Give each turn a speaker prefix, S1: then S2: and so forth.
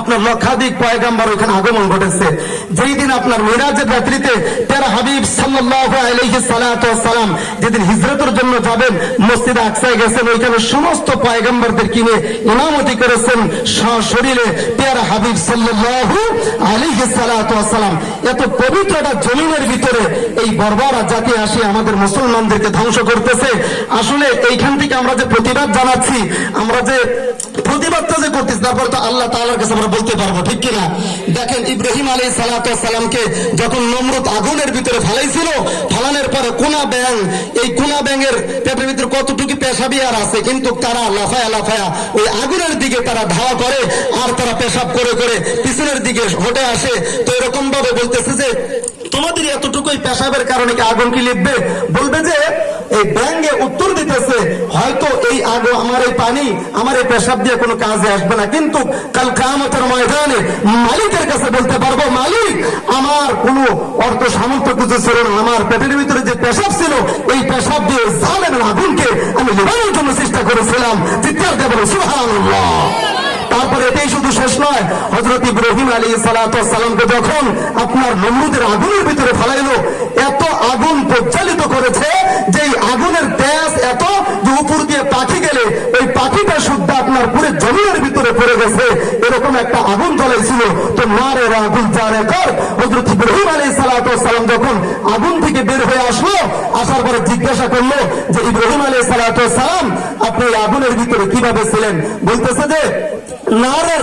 S1: আপনার লক্ষাধিক পয়গাম্বার ওইখানে আগমন ঘটেছে। যেই দিন আপনার মিরাজের রাত্রিতে তেরা হাবিব আলাইহি সালাম যেদিন হিজরতের জন্য যাবেন, মসজিদ আকসায় গেছেন, ওইখানে সমস্ত পয়গাম্বরদের কিনে ইমামতি করেছেন শরীরে তেরা হাবিব সাল্লাল্লাহু আলাইহি সালাতু সালাম এত পবিত্র জমিনের ভিতরে এই বর্বরা জাতি আসে, আমাদের মুসলমানদেরকে ধ্বংস করতেছে। আসলে এইখান থেকে আমরা যে প্রতিবাদ জানাচ্ছি, আমরা যে প্রতিবাদটা যে করতেছি, তারপর তো আল্লাহ তাআলার কাছে আমরা বলতে পারব, ঠিক কিনা? দেখেন ইব্রাহিম আলী সালাতামকে যখন নমরুদ আগুনের ভিতরে ফেলাইছিল, ফেলানোর পরে কোনা ব্যাং, এই কোনা ব্যাঙের পেটের ভিতরে কতটুকু পেশাবি আর আছে, কিন্তু তারা লাফায়া লাফায়া ওই আগুনের দিকে তারা ধাওয়া করে, আর তারা পেশাব করে করে পিছনের দিকে হটে আসে। তো এরকম ভাবে বলতেছে যে, তোমাদের এতটুকুই পেশাবের কারণে কি আগুন কি লিখবে বলবে যে হয়তো এই আগো আমার এই পানি, আমার এই পেশাব দিয়ে কোনো কাজে আসবে না। কিন্তু কাল কামতের ময়দানে মালিকের কাছে বলতে পারব, মালিক, আমার কোনো অর্থ সামর্থ্য কিছু ছিল না। আমার পেটের ভিতরে যে পেশাব ছিল, এই পেশাব দিয়ে জালেমের আগুনকে আমি নিবানোর জন্য চেষ্টা করেছিলাম। চিৎকার দেবেন সুবহানাল্লাহ। তারপরে এটাই শুধু শেষ নয় হজরত ইব্রাহিম আলী সালামকে যখন আপনার নমরুদের আগুনের ভিতরে ফেলাইলো, এত আগুন প্রজ্বালিত করেছে যে আগুনের তেজ এত যে দিয়ে পাখি গেলে ওই পাখিটা শুদ্ধ আপনার পুরে জমিনের ভিতরে পড়ে গেছে। এরকম একটা আগুন জ্বলাইছিল তো মারে আগুন জানে কর। হজরত ইব্রাহিম আলী সালাম যখন আগুন থেকে বের হয়ে আসলো, আসার পরে জিজ্ঞাসা করল যে, ইব্রাহিম আলী সালাম, আপনি আগুনের ভিতরে কীভাবে ছিলেন? বলতেছে যে নারে